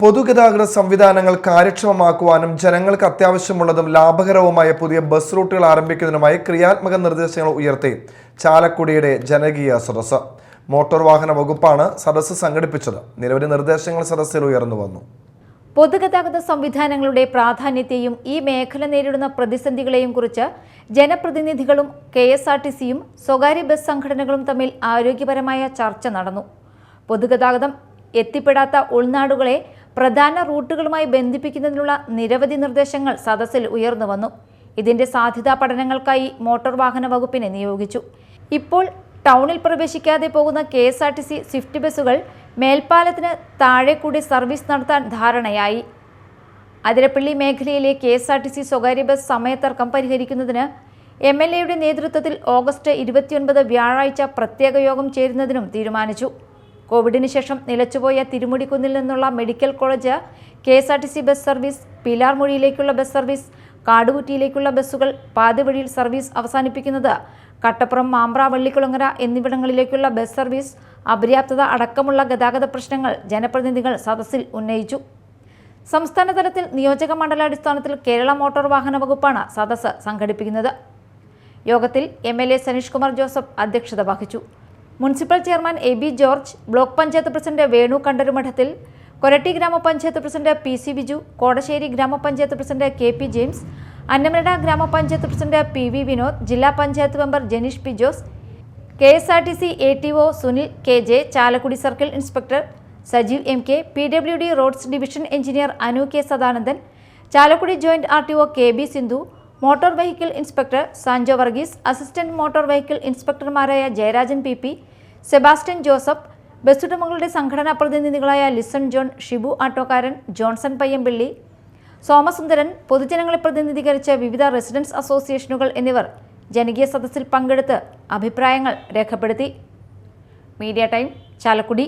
പൊതുഗതാഗത സംവിധാനങ്ങൾ കാര്യക്ഷമമാക്കുവാനും ജനങ്ങൾക്ക് അത്യാവശ്യമുള്ളതും ലാഭകരവുമായ പുതിയ ബസ് റൂട്ടുകൾ ആരംഭിക്കുന്നതിനുമായി ക്രിയാത്മക നിർദ്ദേശങ്ങൾ ഉയർത്തി. ചാലക്കുടിയുടെ ജനകീയ സദസ്സ്. മോട്ടോർ വാഹന വകുപ്പാണ് സദസ്സ് സംഘടിപ്പിച്ചത്. നിരവധി നിർദ്ദേശങ്ങൾ സദസ്സിൽ ഉയർന്നു വന്നു. പൊതുഗതാഗത സംവിധാനങ്ങളുടെ പ്രാധാന്യത്തെയും ഈ മേഖല നേരിടുന്ന പ്രതിസന്ധികളെയും കുറിച്ച് ജനപ്രതിനിധികളും കെ എസ് ആർ ടി സിയും സ്വകാര്യ ബസ് സംഘടനകളും തമ്മിൽ ആരോഗ്യപരമായ ചർച്ച നടന്നു. പൊതുഗതാഗതം എത്തിപ്പെടാത്ത ഉൾനാടുകളെ പ്രധാന റൂട്ടുകളുമായി ബന്ധിപ്പിക്കുന്നതിനുള്ള നിരവധി നിർദ്ദേശങ്ങൾ സദസ്സിൽ ഉയർന്നു വന്നു. ഇതിന്റെ സാധ്യതാ പഠനങ്ങൾക്കായി മോട്ടോർ വാഹന വകുപ്പിനെ നിയോഗിച്ചു. ഇപ്പോൾ ടൗണിൽ പ്രവേശിക്കാതെ പോകുന്ന K S R T C Swift ബസ്സുകൾ മേൽപ്പാലത്തിന് താഴെ കൂടി സർവീസ് നടത്താൻ ധാരണയായി. അതിരപ്പള്ളി മേഖലയിലെ K S R T C സ്വകാര്യ ബസ് സമയത്തർക്കം പരിഹരിക്കുന്നതിന് എം എൽ എയുടെ നേതൃത്വത്തിൽ ഓഗസ്റ്റ് ഇരുപത്തിയൊൻപത് വ്യാഴാഴ്ച പ്രത്യേക യോഗം ചേരുന്നതിനും തീരുമാനിച്ചു. കോവിഡിന് ശേഷം നിലച്ചുപോയ തിരുമുടിക്കുന്നിൽ നിന്നുള്ള medical college K S R T C bus service പിലാർമുഴിയിലേക്കുള്ള bus service കാടുകുറ്റിയിലേക്കുള്ള ബസ്സുകൾ പാതിവഴിയിൽ സർവീസ് അവസാനിപ്പിക്കുന്നത് കട്ടപ്പുറം മാമ്പ്ര വള്ളിക്കുളങ്ങര എന്നിവിടങ്ങളിലേക്കുള്ള ബസ് സർവീസ് അപര്യാപ്തത അടക്കമുള്ള ഗതാഗത പ്രശ്നങ്ങൾ ജനപ്രതിനിധികൾ സദസ്സിൽ ഉന്നയിച്ചു. സംസ്ഥാന തലത്തിൽ നിയോജക മണ്ഡലാടിസ്ഥാനത്തിൽ കേരള മോട്ടോർ വാഹന വകുപ്പാണ് സദസ്സ് സംഘടിപ്പിക്കുന്നത്. യോഗത്തിൽ M L A Saneesh Kumar Joseph അധ്യക്ഷത വഹിച്ചു. Municipal chairman A B George block panchayat president Venu Kandarumadathil Koratty ഗ്രാമപഞ്ചായത്ത് president P C Biju Kodassery ഗ്രാമപഞ്ചായത്ത് president K P James Annamanada ഗ്രാമപഞ്ചായത്ത് പ്രസിഡന്റ് പി വി വിനോദ് ജില്ലാ panchayat member Janeesh P Jose K S R T C A T O Sunil K J Chalakudy circle inspector Sajeev M K P W D roads division engineer Anu K Sadanandan Chalakudy joint R T O K B Sindhu motor vehicle inspector Sanjo Varghese assistant motor vehicle ഇൻസ്പെക്ടർമാരായ Jayarajan P P Sebastian Joseph ബസ്സുടമകളുടെ സംഘടനാ പ്രതിനിധികളായ listen John Shibu Attokkaran Johnson Payyampilly Somasundaran പൊതുജനങ്ങളെ പ്രതിനിധീകരിച്ച വിവിധ residence അസോസിയേഷനുകൾ എന്നിവർ ജനകീയ സദസ്സിൽ പങ്കെടുത്ത് അഭിപ്രായങ്ങൾ രേഖപ്പെടുത്തി. Media time Chalakudy.